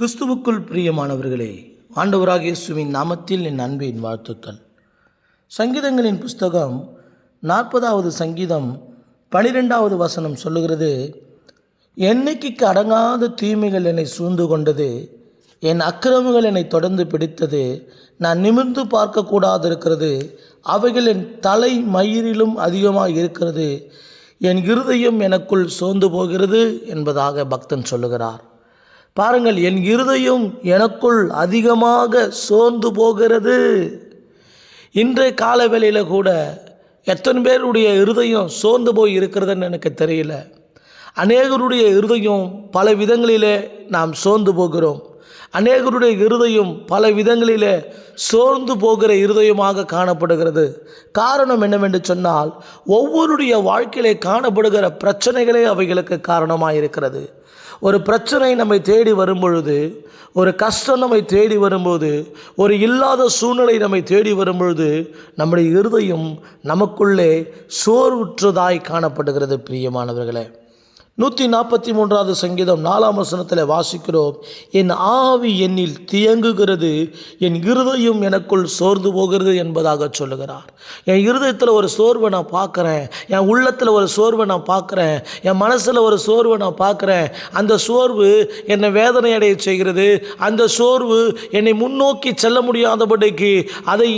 கிறிஸ்துவுக்குள் பிரியமானவர்களே ஆண்டவராக இயேசுவின் நாமத்தில் என் அன்பின் வாழ்த்துக்கள். சங்கீதங்களின் புஸ்தகம் நாற்பதாவது சங்கீதம் பனிரெண்டாவது வசனம் சொல்லுகிறது எண்ணிக்கைக்கு அடங்காத தீமைகள் என்னை சூழ்ந்து கொண்டது என் அக்கிரமங்கள் என்னை தொடர்ந்து பிடித்தது நான் நிமிர்ந்து பார்க்கக்கூடாது இருக்கிறது அவைகள் என் தலை மயிரிலும் அதிகமாக இருக்கிறது என் இருதயம் எனக்குள் சோர்ந்து போகிறது என்பதாக பக்தன் சொல்லுகிறார். பாருங்கள் என் இருதயம் எனக்குள் அதிகமாக சோர்ந்து போகிறது. இன்றைய காலவேளையில் கூட எத்தனை பேருடைய இருதயம் சோர்ந்து போய் இருக்கிறதுன்னு எனக்கு தெரியல. அநேகருடைய இருதயம் பல விதங்களிலே நாம் சோர்ந்து போகிறோம். அநேகருடைய இருதயம் பல விதங்களிலே சோர்ந்து போகிற இருதயமாக காணப்படுகிறது. காரணம் என்னவென்று சொன்னால் ஒவ்வொருடைய வாழ்க்கையிலே காணப்படுகிற பிரச்சனைகளே அவைகளுக்கு காரணமாக இருக்கிறது. ஒரு பிரச்சனை நம்மை தேடி வரும்பொழுது ஒரு கஷ்டம் நம்மை தேடி வரும்போது ஒரு இல்லாத சூழ்நிலை நம்மை தேடி வரும்பொழுது நம்முடைய இருதயம் நமக்குள்ளே சோர்வுற்றதாய் காணப்படுகிறது பிரியமானவர்களே. நூற்றி நாற்பத்தி மூன்றாவது சங்கீதம் நாலாம் வசனத்தில் வாசிக்கிறோம் என் ஆவி என்னில் தியங்குகிறது என் இருதயம் எனக்குள் சோர்ந்து போகிறது என்பதாக சொல்லுகிறார். என் இருதயத்தில் ஒரு சோர்வை நான் பார்க்குறேன் என் உள்ளத்தில் ஒரு சோர்வை நான் பார்க்குறேன் என் மனசில் ஒரு சோர்வை நான் பார்க்குறேன். அந்த சோர்வு என்னை வேதனை அடைய செய்கிறது. அந்த சோர்வு என்னை முன்னோக்கி செல்ல முடியாதபடிக்கு அதை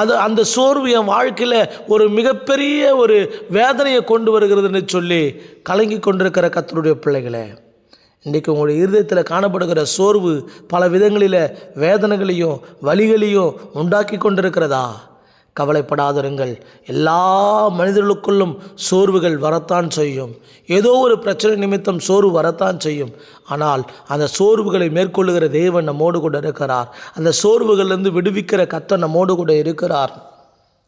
அது அந்த சோர்வு என் வாழ்க்கையில் ஒரு மிகப்பெரிய ஒரு வேதனையை கொண்டு வருகிறதுன்னு சொல்லி கலங்கி கொண்டிருக்கிற கத்தருடைய பிள்ளைகளே இன்றைக்கு உங்களுடைய இருதயத்தில் காணப்படுகிற சோர்வு பல விதங்களில் வேதனைகளையும் வலிகளையும் உண்டாக்கி கொண்டிருக்கிறதா? கவலைப்படாதிருங்கள். எல்லா மனிதர்களுக்குள்ளும் சோர்வுகள் வரத்தான் செய்யும். ஏதோ ஒரு பிரச்சனை நிமித்தம் சோர்வு வரத்தான் செய்யும். ஆனால் அந்த சோர்வுகளை மேற்கொள்ளுகிற தேவன் நம்மோடு கூட இருக்கிறார். அந்த சோர்வுகள்லேருந்து விடுவிக்கிற கத்தை நம்மோடு கூட இருக்கிறார்.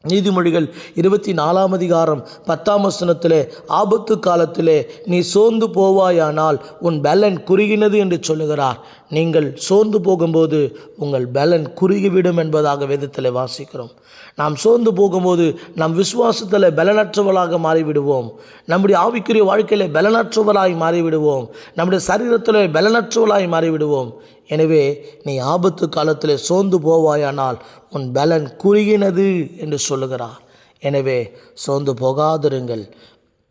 நீதிமொழிகள் இருபத்தி நாலாம் அதிகாரம் பத்தாம் வசனத்திலே ஆபத்து காலத்திலே நீ சோர்ந்து போவாயானால் உன் பலன் குறுகினது என்று சொல்லுகிறார். நீங்கள் சோர்ந்து போகும்போது உங்கள் பலன் குறுகிவிடும் என்பதாக வேதத்தில் வாசிக்கிறோம். நாம் சோர்ந்து போகும்போது நம் விசுவாசத்தில் பலனற்றவர்களாக மாறிவிடுவோம். நம்முடைய ஆவிக்குரிய வாழ்க்கையில் பலனற்றவராய் மாறிவிடுவோம். நம்முடைய சரீரத்தில் பலனற்றவளாய் மாறிவிடுவோம். எனவே நீ ஆபத்து காலத்தில் சோர்ந்து போவாயானால் உன் பலன் குறுகினது என்று சொல்லுகிறார். எனவே சோர்ந்து போகாதிருங்கள்.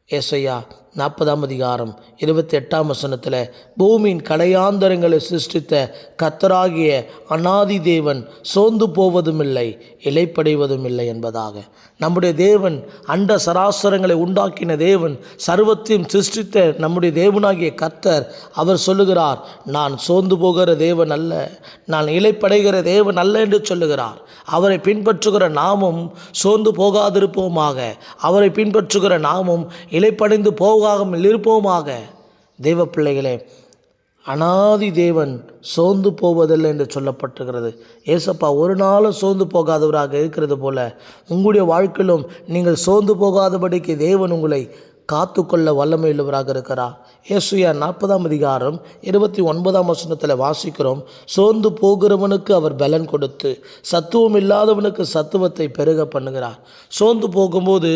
ஏசையா நாற்பதாம் அதிகாரம் இருபத்தி எட்டாம் வசனத்தில் பூமியின் கலையாந்தரங்களை சிருஷ்டித்த கத்தராகிய அனாதி தேவன் சோர்ந்து போவதும் இல்லை இலைப்படைவதும் இல்லை என்பதாக. நம்முடைய தேவன் அண்ட சராசரங்களை உண்டாக்கின தேவன் சர்வத்தையும் சிருஷ்டித்த நம்முடைய தேவனாகிய கத்தர் அவர் சொல்லுகிறார் நான் சோர்ந்து போகிற தேவன் அல்ல நான் இலைப்படைகிற தேவன் அல்ல என்று சொல்லுகிறார். அவரை பின்பற்றுகிற நாமும் சோர்ந்து போகாதிருப்போமாக. அவரை பின்பற்றுகிற நாமும் இலைப்படைந்து போகாமல் இருப்போமாக தெய்வ பிள்ளைகளே அனாதி தேவன் சோர்ந்து போவதில்லை என்று சொல்லப்பட்டிருக்கிறது. ஏசப்பா ஒரு நாளும் சோர்ந்து போகாதவராக இருக்கிறது போல உங்களுடைய வாழ்க்கையிலும் நீங்கள் சோர்ந்து போகாதபடிக்கு தேவன் உங்களை காத்துக்கொள்ள வல்லமை உள்ளவராக இருக்கிறார். இயேசுயா நாற்பதாம் அதிகாரம் இருபத்தி ஒன்பதாம் வசனத்தில் வாசிக்கிறோம். சோர்ந்து போகிறவனுக்கு அவர் பலன் கொடுத்து சத்துவம் இல்லாதவனுக்கு சத்துவத்தை பெருக பண்ணுகிறார். சோர்ந்து போகும்போது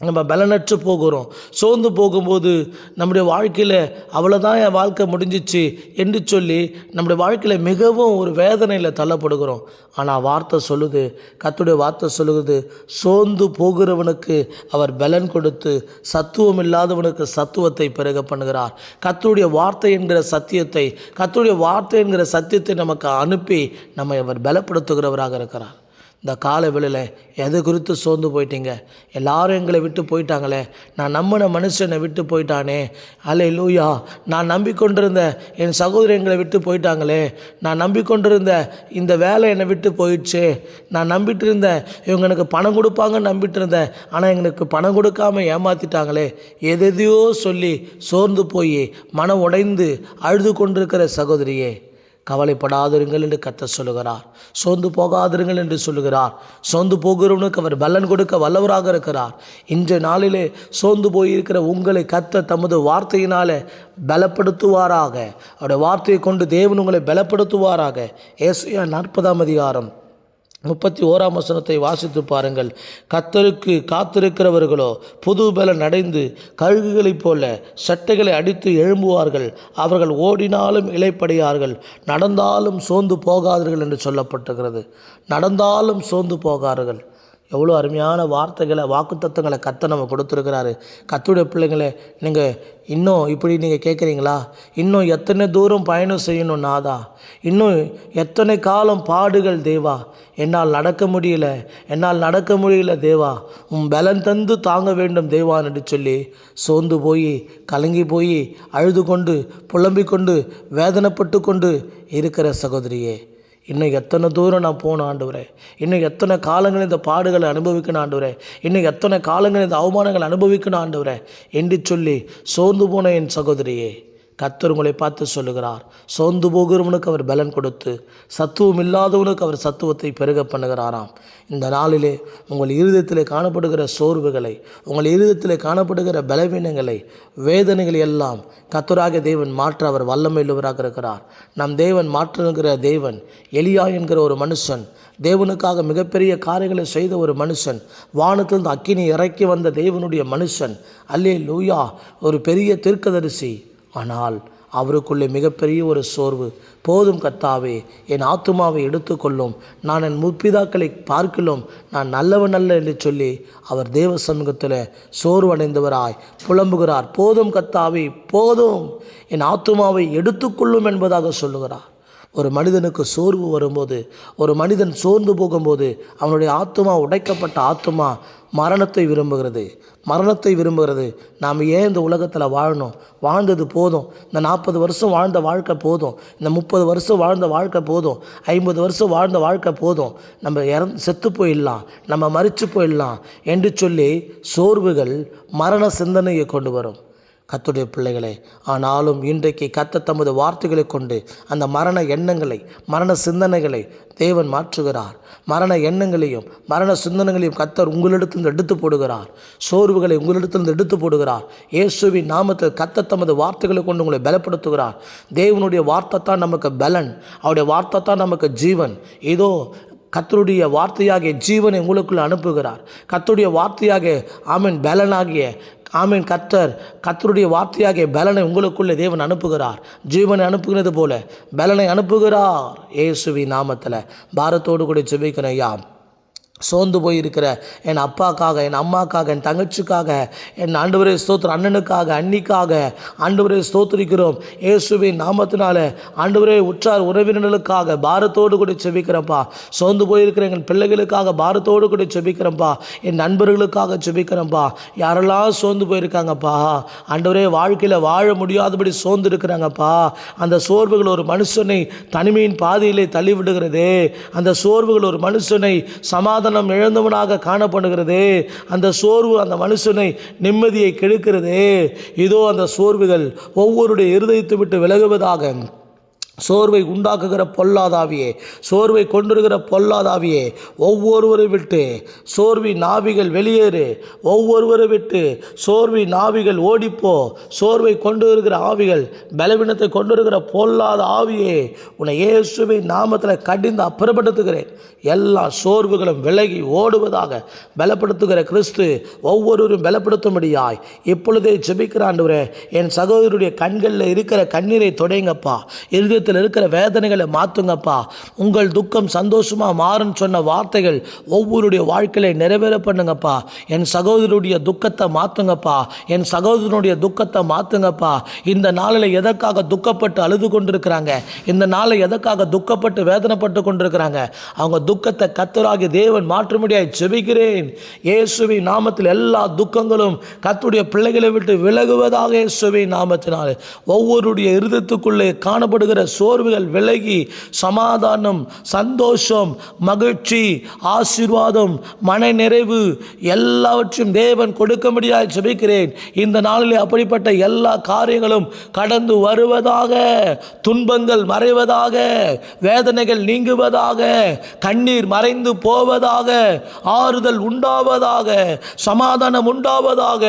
நம்ம பலனற்று போகிறோம். சோர்ந்து போகும்போது நம்முடைய வாழ்க்கையில் அவ்வளோதான் என் வாழ்க்கை முடிஞ்சிச்சு என்று சொல்லி நம்முடைய வாழ்க்கையில் மிகவும் ஒரு வேதனையில் தள்ளப்படுகிறோம். ஆனால் வார்த்தை சொல்லுது கத்துடைய வார்த்தை சொல்லுகிறது சோர்ந்து போகிறவனுக்கு அவர் பலன் கொடுத்து சத்துவம் இல்லாதவனுக்கு சத்துவத்தை பிறக பண்ணுகிறார். கத்துடைய வார்த்தை என்கிற சத்தியத்தை கத்துடைய வார்த்தை என்கிற சத்தியத்தை நமக்கு அனுப்பி நம்மை அவர் பலப்படுத்துகிறவராக இருக்கிறார். இந்த கால வேளையில் எது குறித்து சோர்ந்து போயிட்டீங்க? எல்லாரும் எங்களை விட்டு போயிட்டாங்களே. நான் நம்பின மனுஷனை விட்டு போயிட்டானே. அலே லூயா நான் நம்பிக்கொண்டிருந்த என் சகோதரி எங்களை விட்டு போயிட்டாங்களே. நான் நம்பிக்கொண்டிருந்த இந்த வேலை என்னை விட்டு போயிடுச்சே. நான் நம்பிட்டு இருந்தேன் இவங்க எனக்கு பணம் கொடுப்பாங்கன்னு நம்பிட்டு இருந்தேன் ஆனால் எங்களுக்கு பணம் கொடுக்காம ஏமாற்றிட்டாங்களே எதையோ சொல்லி சோர்ந்து போய் மனம் உடைந்து அழுது கொண்டிருக்கிற சகோதரியே. கவலைப்படாதிருங்கள் என்று கத்த சொல்லுகிறார். சோர்ந்து போகாதிருங்கள் என்று சொல்லுகிறார். சோர்ந்து போகிறவனுக்கு அவர் பலன் கொடுக்க வல்லவராக இருக்கிறார். இன்றைய நாளிலே சோர்ந்து போயிருக்கிற உங்களை கத்த தமது வார்த்தையினால பலப்படுத்துவாராக. அவருடைய வார்த்தையை கொண்டு தேவன் உங்களை பலப்படுத்துவாராக. ஏசுயா நாற்பதாம் அதிகாரம். முப்பத்தி ஓராம் வசனத்தை வாசித்து பாருங்கள். கத்தருக்கு காத்திருக்கிறவர்களோ புது பலன் அடைந்து கழுகுகளைப் போல சட்டைகளை அடித்து எழும்புவார்கள். அவர்கள் ஓடினாலும் இலைப்படையார்கள் நடந்தாலும் சோர்ந்து போகாதீர்கள் என்று சொல்லப்பட்டுகிறது நடந்தாலும் சோர்ந்து போகார்கள் எவ்வளோ அருமையான வார்த்தைகளை வாக்குத்தத்தங்களை கத்த நம்ம கொடுத்துருக்கிறாரு. கத்துடைய பிள்ளைங்களே நீங்கள் இன்னும் இப்படி நீங்கள் கேட்குறீங்களா இன்னும் எத்தனை தூரம் பயணம் செய்யணும் நாதா? இன்னும் எத்தனை காலம் பாடுகள் தேவா? என்னால் நடக்க முடியல என்னால் நடக்க முடியல தேவா. உன் பலன் தந்து தாங்க வேண்டும் தேவான் என்று சொல்லி சோர்ந்து போய் கலங்கி போய் அழுது கொண்டு புலம்பிக் கொண்டு வேதனைப்பட்டு கொண்டு இருக்கிற சகோதரியே இன்னும் எத்தனை தூரம் நான் போகணும் ஆண்டவரே? இன்னும் எத்தனை காலங்கள் இந்த பாடுகளை அனுபவிக்கணும் ஆண்டவரே? இன்னும் எத்தனை காலங்கள் இந்த அவமானங்களை அனுபவிக்கணும் ஆண்டவரே? என்று சொல்லி சோர்ந்து போன என் சகோதரியே கத்தர் உங்களை பார்த்து சொல்லுகிறார். சோர்ந்து போகிறவனுக்கு அவர் பலன் கொடுத்து சத்துவம் இல்லாதவனுக்கு அவர் சத்துவத்தை பெருக பண்ணுகிறாராம். இந்த நாளிலே உங்கள் இருதயத்திலே காணப்படுகிற சோர்வுகளை உங்கள் இருதயத்திலே காணப்படுகிற பலவீனங்களை வேதனைகளை எல்லாம் கத்தராக தேவன் மாற்ற அவர் வல்லமை உள்ளவராக இருக்கிறார். நம் தேவன் மாற்றுகிற தேவன் எலியா என்கிற ஒரு மனுஷன் தேவனுக்காக மிகப்பெரிய காரியங்களை செய்த ஒரு மனுஷன் வானத்திலிருந்து அக்கினி இறக்கி வந்த தேவனுடைய மனுஷன் அல்லே லூயா ஒரு பெரிய தீர்க்கதரிசி ஆனால் அவருக்குள்ளே மிகப்பெரிய ஒரு சோர்வு. போதும் கத்தாவே என் ஆத்துமாவை எடுத்துக்கொள்ளும். நான் என் முற்பிதாக்களை பார்க்கலும் நான் நல்லவன் அல்ல என்று சொல்லி அவர் தேவ சமூகத்தில் சோர்வடைந்தவராய் புலம்புகிறார். போதும் கத்தாவே போதும். என் ஆத்துமாவை எடுத்துக்கொள்ளும் என்பதாக சொல்லுகிறார். ஒரு மனிதனுக்கு சோர்வு வரும்போது ஒரு மனிதன் சோர்ந்து போகும்போது அவனுடைய ஆத்துமா உடைக்கப்பட்ட ஆத்துமா மரணத்தை விரும்புகிறது. மரணத்தை விரும்புகிறது. நாம் ஏன் இந்த உலகத்தில் வாழணும்? வாழ்ந்தது போதும். இந்த நாற்பது வருஷம் வாழ்ந்த வாழ்க்கை போதும். இந்த முப்பது வருஷம் வாழ்ந்த வாழ்க்கை போதும். ஐம்பது வருஷம் வாழ்ந்த வாழ்க்கை போதும். நம்ம இறந் செத்து போயிடலாம். நம்ம மறித்து போயிடலாம். என்று சொல்லி சோர்வுகள் மரண சிந்தனையை கொண்டு வரும். கத்துடைய பிள்ளைகளே ஆனாலும் இன்றைக்கு கத்த தமது வார்த்தைகளை கொண்டு அந்த மரண எண்ணங்களை மரண சிந்தனைகளை தேவன் மாற்றுகிறார். மரண எண்ணங்களையும் மரண சிந்தனைகளையும் கத்தர் உங்களிடத்திலிருந்து எடுத்து போடுகிறார். சோர்வுகளை உங்களிடத்திலிருந்து எடுத்து போடுகிறார். இயேசுவின் நாமத்தில் கத்த தமது வார்த்தைகளை கொண்டு உங்களை பலப்படுத்துகிறார். தேவனுடைய வார்த்தை தான் நமக்கு பலன். அவருடைய வார்த்தை தான் நமக்கு ஜீவன். இதோ கத்தருடைய வார்த்தையாகிய ஜீவனை உங்களுக்குள் அனுப்புகிறார். கத்தருடைய வார்த்தையாக ஆமீன் பலனாகிய ஆமீன். கத்தர் கத்தருடைய வார்த்தையாகிய பலனை உங்களுக்குள்ளே தேவன் அனுப்புகிறார். ஜீவனை அனுப்புகிறது போல பலனை அனுப்புகிறார். ஏசுவி நாமத்தில். பாரத்தோடு கூட ஜெபிக்கிறேன் ஐயா. சோர்ந்து போயிருக்கிற என் அப்பாக்காக என் அம்மாக்காக என் தங்கச்சிக்காக என் ஆண்டவரே ஸ்தோத்திரம் அண்ணனுக்காக அன்னிக்காக ஆண்டவரே ஸ்தோத்திரிக்கிறோம். இயேசுவின் நாமத்தினால ஆண்டவரே உற்றார் உறவினர்களுக்காக பாரத்தோடு கூட செபிக்கிறப்பா சோர்ந்து போயிருக்கிற எங்கள் பிள்ளைகளுக்காக பாரத்தோடு கூட செபிக்கிறப்பா என் நண்பர்களுக்காக செபிக்கிறப்பா யாரெல்லாம் சோர்ந்து போயிருக்காங்கப்பா? ஆண்டவரே வாழ்க்கையில் வாழ முடியாதபடி சோர்ந்து இருக்கிறாங்கப்பா அந்த சோர்வுகள் ஒரு மனுஷனை தனிமையின் பாதையிலே தள்ளிவிடுகிறது. அந்த சோர்வுகள் ஒரு மனுஷனை சமாதானம் இழந்தவனாக காணப்படுகிறது. அந்த சோர்வு அந்த மனுஷனை நிம்மதியை கெடுக்கிறது. இதோ அந்த சோர்வுகள் ஒவ்வொருடைய இருதயத்தை விட்டு விலகுவதாக சோர்வை உண்டாக்குகிற பொல்லாதாவியே சோர்வை கொண்டிருக்கிற பொல்லாதாவியே ஒவ்வொருவரை விட்டு சோர்வி நாவிகள் வெளியேறு ஒவ்வொருவரை விட்டு சோர்வி நாவிகள் ஓடிப்போ சோர்வை கொண்டு இருக்கிற ஆவிகள் பலவீனத்தை கொண்டு இருக்கிற பொல்லாத ஆவியே உன்னை இயேசுவை நாமத்தில் கடிந்து அப்புறப்படுத்துகிறேன். எல்லா சோர்வுகளும் விலகி ஓடுவதாக பலப்படுத்துகிற கிறிஸ்து ஒவ்வொருவரும் பலப்படுத்தும்படியாய் இப்பொழுதே ஜெபிக்கிறாண்டவரே என் சகோதரருடைய கண்களில் இருக்கிற கண்ணீரை தொடைங்கப்பா. இருதயத்தில் இருக்கிற வேதனைகளை மாற்றுங்கப்பா உங்கள் துக்கம் சந்தோஷமாக மாறுன்னு சொன்ன வார்த்தைகள் ஒவ்வொருடைய வாழ்க்கையில நிறைவேற பண்ணுங்கப்பா. என் சகோதரருடைய துக்கத்தை மாற்றுங்கப்பா என் சகோதரனுடைய துக்கத்தை மாற்றுங்கப்பா இந்த நாளில் எதற்காக துக்கப்பட்டு அழுது கொண்டிருக்கிறாங்க? இந்த நாளில் எதற்காக துக்கப்பட்டு வேதனைப்பட்டு கொண்டிருக்கிறாங்க? அவங்க துக்கத்தை கத்தராகி தேவன் மாற்றும்படியாய் ஜெபிக்கிறேன். இயேசுவின் நாமத்தில் எல்லா துக்கங்களும் கத்துடைய பிள்ளைகளை விட்டு விலகுவதாக இயேசுவின் நாமத்தினால். ஒவ்வொருடைய இருதத்துக்குள்ளே காணப்படுகிற சோர்வுகள் விலகி சமாதானம் சந்தோஷம் மகிழ்ச்சி ஆசீர்வாதம் மன நிறைவு எல்லாவற்றையும் தேவன் கொடுக்கும்படியாய் ஜெபிக்கிறேன். இந்த நாளிலே அப்படிப்பட்ட எல்லா காரியங்களும் கடந்து வருவதாக துன்பங்கள் மறைவதாக வேதனைகள் நீங்குவதாக கண்ணீர் மறைந்து போவதாக ஆறுதல் உண்டாவதாக சமாதானம் உண்டாவதாக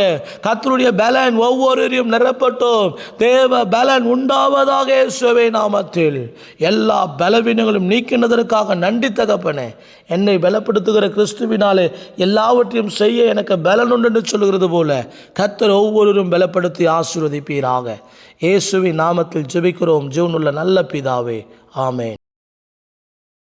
கத்தருடைய பலன் ஒவ்வொருவரையும் நிரப்பட்டோம். தேவ பலன் உண்டாவதாக சுவை நாம் நாமத்தில் எல்லா பலவீனங்களும் நீக்கினதற்காக நன்றி தகப்பனே. என்னை பலப்படுத்துகிற கிறிஸ்துவினாலே எல்லாவற்றையும் செய்ய எனக்கு பலன் உண்டு சொல்கிறது போல கத்தர் ஒவ்வொருவரும் பலப்படுத்தி ஆசீர்வதிப்பீராக. இயேசுவின் நாமத்தில் ஜெபிக்கிறோம். ஜீவனுள்ள நல்ல பிதாவே. ஆமேன்.